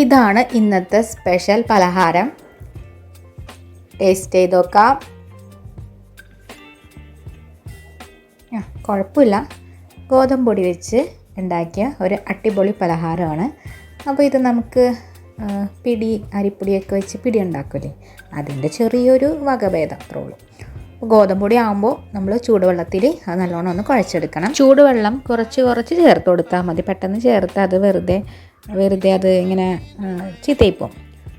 ഇതാണ് ഇന്നത്തെ സ്പെഷ്യൽ പലഹാരം. ടേസ്റ്റ് ചെയ്ത് നോക്കാം. കുഴപ്പമില്ല. ഗോതമ്പൊടി വെച്ച് ഉണ്ടാക്കിയ ഒരു അടിപൊളി പലഹാരമാണ്. അപ്പോൾ ഇത് നമുക്ക് പിടി അരിപ്പൊടിയൊക്കെ വെച്ച് പിടി ഉണ്ടാക്കില്ലേ അതിന്റെ ചെറിയൊരു വകഭേദം അത്രേ ഉള്ളൂ. ഗോതമ്പ് പൊടി ആകുമ്പോൾ നമ്മൾ ചൂടുവെള്ളത്തിൽ അത് നല്ലോണം ഒന്ന് കുഴച്ചെടുക്കണം. ചൂടുവെള്ളം കുറച്ച് കുറച്ച് ചേർത്ത് കൊടുത്താൽ മതി. പെട്ടെന്ന് ചേർത്ത് അത് വെറുതെ വെറുതെ അത് ഇങ്ങനെ ചീത്തയിപ്പോവും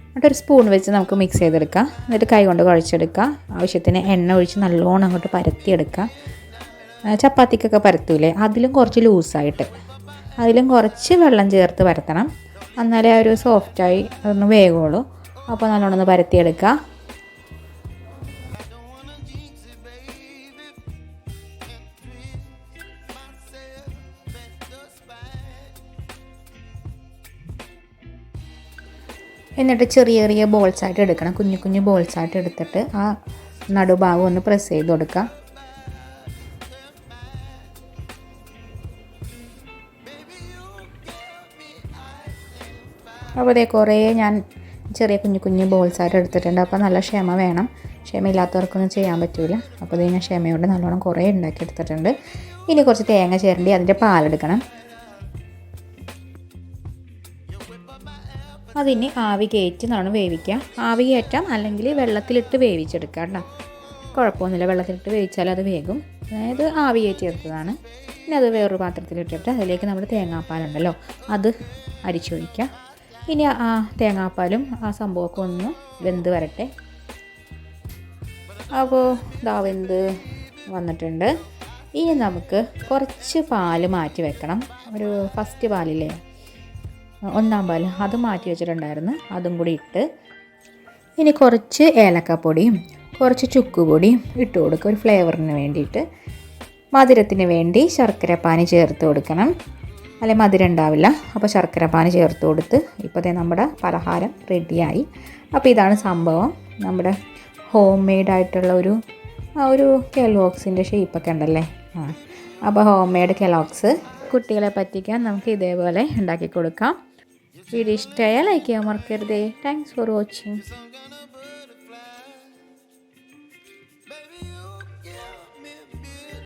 എന്നിട്ട് ഒരു സ്പൂൺ വെച്ച് നമുക്ക് മിക്സ് ചെയ്തെടുക്കാം. എന്നിട്ട് കൈ കൊണ്ട് കുഴച്ചെടുക്കുക ആവശ്യത്തിന് എണ്ണ ഒഴിച്ച് നല്ലോണം അങ്ങോട്ട് പരത്തിയെടുക്കുക ചപ്പാത്തിക്കൊക്കെ പരത്തൂലേ? അതിലും കുറച്ച് ലൂസായിട്ട്. അതിലും കുറച്ച് വെള്ളം ചേർത്ത് പരത്തണം. എന്നാലേ ഒരു സോഫ്റ്റായി ഒന്ന് വേഗമുള്ളൂ അപ്പോൾ നല്ലോണം ഒന്ന് പരത്തിയെടുക്കുക എന്നിട്ട് ചെറിയ ചെറിയ ബോൾസ് ആയിട്ട് എടുക്കണം. കുഞ്ഞു കുഞ്ഞു ബോൾസ് ആയിട്ട് എടുത്തിട്ട് ആ നടുഭാഗം ഒന്ന് പ്രസ് ചെയ്ത് കൊടുക്കാം അപ്പോൾ അതേ കുറേ ഞാൻ ചെറിയ കുഞ്ഞു കുഞ്ഞു ബോൾസ് ആയിട്ട് എടുത്തിട്ടുണ്ട്. അപ്പോൾ നല്ല ക്ഷമ വേണം. ക്ഷമയില്ലാത്തവർക്കൊന്നും ചെയ്യാൻ പറ്റില്ല അപ്പോൾ ഇത് ഞാൻ ക്ഷമയോടെ നല്ലോണം കുറേ ഉണ്ടാക്കി എടുത്തിട്ടുണ്ട്. ഇനി കുറച്ച് തേങ്ങ ചേരണ്ടി അതിന്റെ പാലെടുക്കണം. അതിന് ആവി കയറ്റി നല്ലോണം വേവിക്കുക ആവി കയറ്റാം അല്ലെങ്കിൽ വെള്ളത്തിലിട്ട് വേവിച്ചെടുക്കുക കേട്ടോ. കുഴപ്പമൊന്നുമില്ല വെള്ളത്തിലിട്ട് വേവിച്ചാൽ അത് വേകും. അതായത് ആവി കയറ്റി എടുത്തതാണ് പിന്നെ അത് വേറൊരു പാത്രത്തിലിട്ടിട്ട് അതിലേക്ക് നമ്മുടെ തേങ്ങാപ്പാലുണ്ടല്ലോ അത് അരിച്ചൊഴിക്കുക ഇനി ആ തേങ്ങാപ്പാലും ആ സംഭവമൊക്കെ ഒന്ന് വെന്ത് വരട്ടെ. അപ്പോൾ ഇതാ വെന്ത് വന്നിട്ടുണ്ട്. ഇനി നമുക്ക് കുറച്ച് പാൽ മാറ്റി വെക്കണം. ഒരു ഫസ്റ്റ് പാലില്ലേ? ഒന്നാം പാൽ അത് മാറ്റി വെച്ചിട്ടുണ്ടായിരുന്നു. അതും കൂടി ഇട്ട് ഇനി കുറച്ച് ഏലക്കപ്പൊടിയും കുറച്ച് ചുക്കുപൊടിയും ഇട്ട് കൊടുക്കുക. ഒരു ഫ്ലേവറിന് വേണ്ടിയിട്ട് മധുരത്തിന് വേണ്ടി ശർക്കരപ്പാനി ചേർത്ത് കൊടുക്കണം. അല്ലെ മധുരം ഉണ്ടാവില്ല അപ്പോൾ ശർക്കരപ്പാനി ചേർത്ത് കൊടുത്ത് ഇപ്പോഴത്തെ നമ്മുടെ പലഹാരം റെഡിയായി. അപ്പോൾ ഇതാണ് സംഭവം. നമ്മുടെ ഹോം മെയ്ഡ് ആയിട്ടുള്ള ഒരു ഒരു കെലോക്സിന്റെ ഷേപ്പൊക്കെ ഉണ്ടല്ലേ? ആ അപ്പോൾ ഹോം മെയ്ഡ് കെലോക്സ് കുട്ടികളെ പറ്റിക്കാൻ നമുക്ക് ഇതേപോലെ ഉണ്ടാക്കി കൊടുക്കാം. വീഡിയോ ഇഷ്ടമായാൽ ലൈക്ക് ചെയ്യാൻ മറക്കരുതേ. Thanks for watching